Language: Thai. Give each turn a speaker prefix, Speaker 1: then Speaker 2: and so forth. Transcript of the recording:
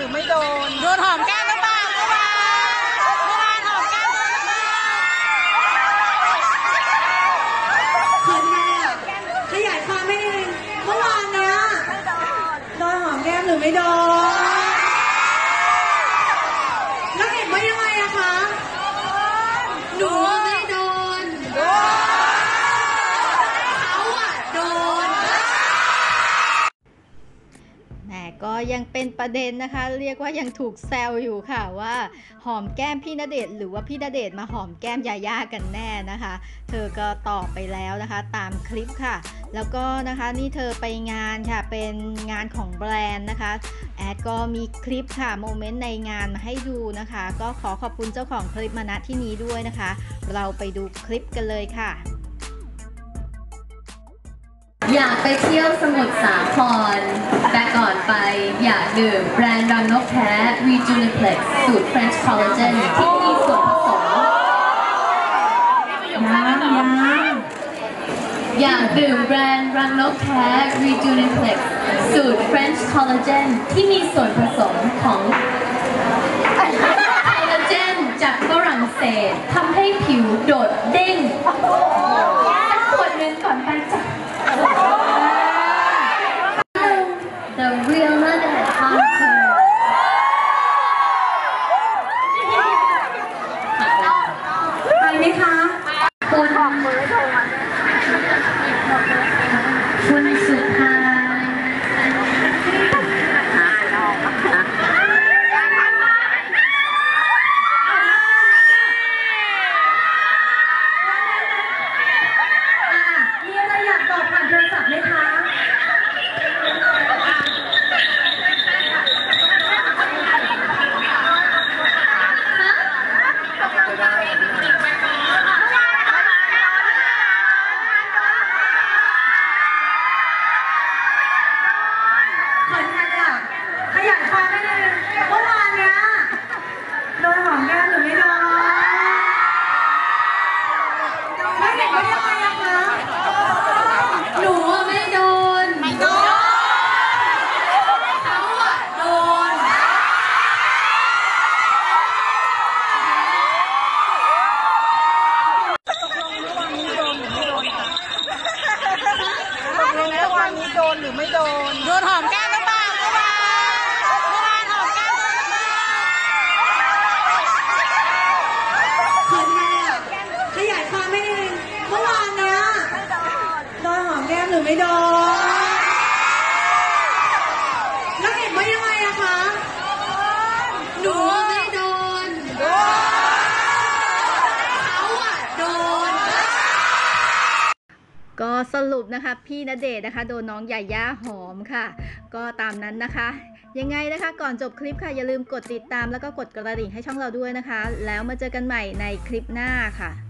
Speaker 1: หรือไม่โดน
Speaker 2: โดนหอมแก้มหรือเปล่าเมื่อวานเมื่อวานหอมแก้มโดนหรือเปล่า
Speaker 3: คือแม่ขยายความไม่ได้เมื่อวานเนี้ยโดนหอมแก้มหรือไม่โดนแล้วเห็นว่ายังไงอะคะหนูว่าไม่โดนเขาอะโดน
Speaker 4: แหมก็ยังเป็นประเด็นนะคะ เรียกว่ายังถูกแซวอยู่ค่ะว่า หอมแก้มพี่ณเดชน์หรือว่าพี่ณเดชน์มาหอมแก้มยาย่ากันแน่นะคะ เธอก็ตอบไปแล้วนะคะ ตามคลิปค่ะ แล้วก็นะคะนี่เธอไปงานค่ะเป็นงานของแบรนด์นะคะแอดก็มีคลิปค่ะโมเมนต์ในงานมาให้ดูนะคะ ก็ขอขอบคุณเจ้าของคลิปมาณที่นี้ด้วยนะคะ เราไปดูคลิปกันเลยค่ะ
Speaker 5: อยากไปเที่ยวสมุทรสาคร ดื่มแบรนด์รังนกแท้ Rejuvenaplex สูตร French Collagen ที่มีส่วนผสม
Speaker 3: ยังยัง
Speaker 5: อยากดื่มแบรนด์รังนกแท้ Rejuvenaplex สูตร French Collagen ที่มีส่วนผสมของคอลลาเจนจากฝรั่งเศสทำให้ผิวโดดเด้งสักขวดหนึงก่อนไปจ้ะ The real London
Speaker 3: ไหมคะ
Speaker 5: คุณคุณสุดท้าย
Speaker 3: มีอะไรอยากบอกผ่านโทรศัพท์ไหมคะ ขอทันอะ ขยาไม่ได้เมื่อวานเนี้ยโดนหอมแก้มหรือไม่โดนแล้วเห็นว่ายังไงอะคะ
Speaker 5: หนูอะไม่โดน
Speaker 2: ไม่โดน
Speaker 5: เขาอะโดน
Speaker 1: ตกลงเมื่อวานนี้โดนโดนคะตกลงเมื่อวานนี้โดนหรือไม่โดน
Speaker 2: โดนหอมแก้มหรือเปล่าเมื่อวานเมื่อวานหอมแก้มโดนหรือเปล่า
Speaker 3: คือแม่ขยายความไม่ได้เมื่อวานเนี้ยโดน หรือไม่โดนแล้วเห็นว่ายังไงอะคะ หนูไม่โดนเขาอะโดน
Speaker 4: ก็สรุปนะคะพี่ณเดชน์นะคะ โดนน้องยาย่าหอมค่ะ ก็ตามนั้นนะคะ ยังไงนะคะก่อนจบคลิปค่ะ อย่าลืมกดติดตามแล้วก็กดกระดิ่งให้ช่องเราด้วยนะคะ แล้วมาเจอกันใหม่ในคลิปหน้าค่ะ